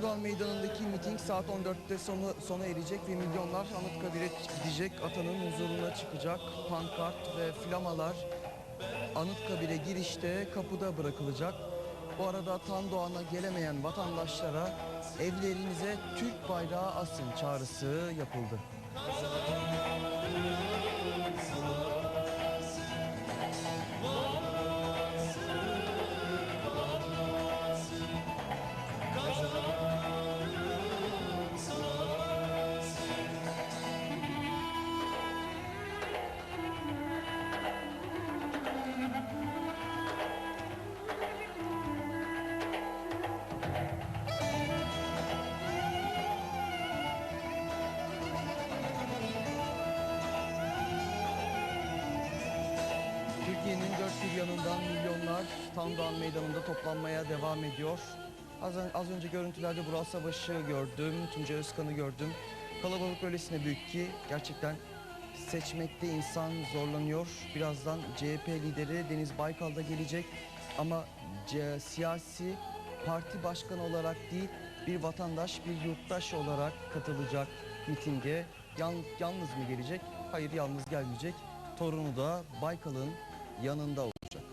Tam Doğan Meydanı'ndaki miting saat 14'te sonu, sona erecek ve milyonlar Anıtkabir'e gidecek, atanın huzuruna çıkacak. Pankart ve flamalar Anıtkabir'e girişte kapıda bırakılacak. Bu arada Tan Doğan'a gelemeyen vatandaşlara evlerinize Türk bayrağı asın çağrısı yapıldı. Türkiye'nin dört bir yanından milyonlar Tam Doğan Meydanı'nda toplanmaya devam ediyor. Az, az önce görüntülerde Burak Savaş'ı gördüm, Tuncay Özkan'ı gördüm. Kalabalık öylesine büyük ki gerçekten seçmekte insan zorlanıyor. Birazdan CHP lideri Deniz Baykal da gelecek ama siyasi parti başkanı olarak değil bir vatandaş, bir yurttaş olarak katılacak mitinge. Yan- yalnız mı gelecek? Hayır yalnız gelmeyecek. Torunu da Baykal'ın yanında olacak.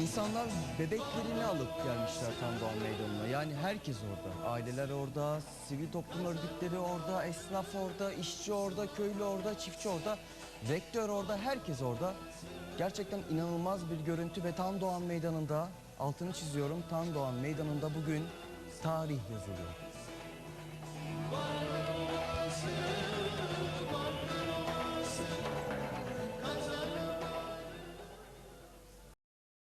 İnsanlar bebeklerini alıp gelmişler Tam Doğan Meydanı'na. Yani herkes orada. Aileler orada, sivil toplum örgütleri orada, esnaf orada, işçi orada, köylü orada, çiftçi orada, vektör orada, herkes orada. Gerçekten inanılmaz bir görüntü ve Tam Doğan Meydanı'nda, altını çiziyorum, Tam Doğan Meydanı'nda bugün tarih yazılıyor.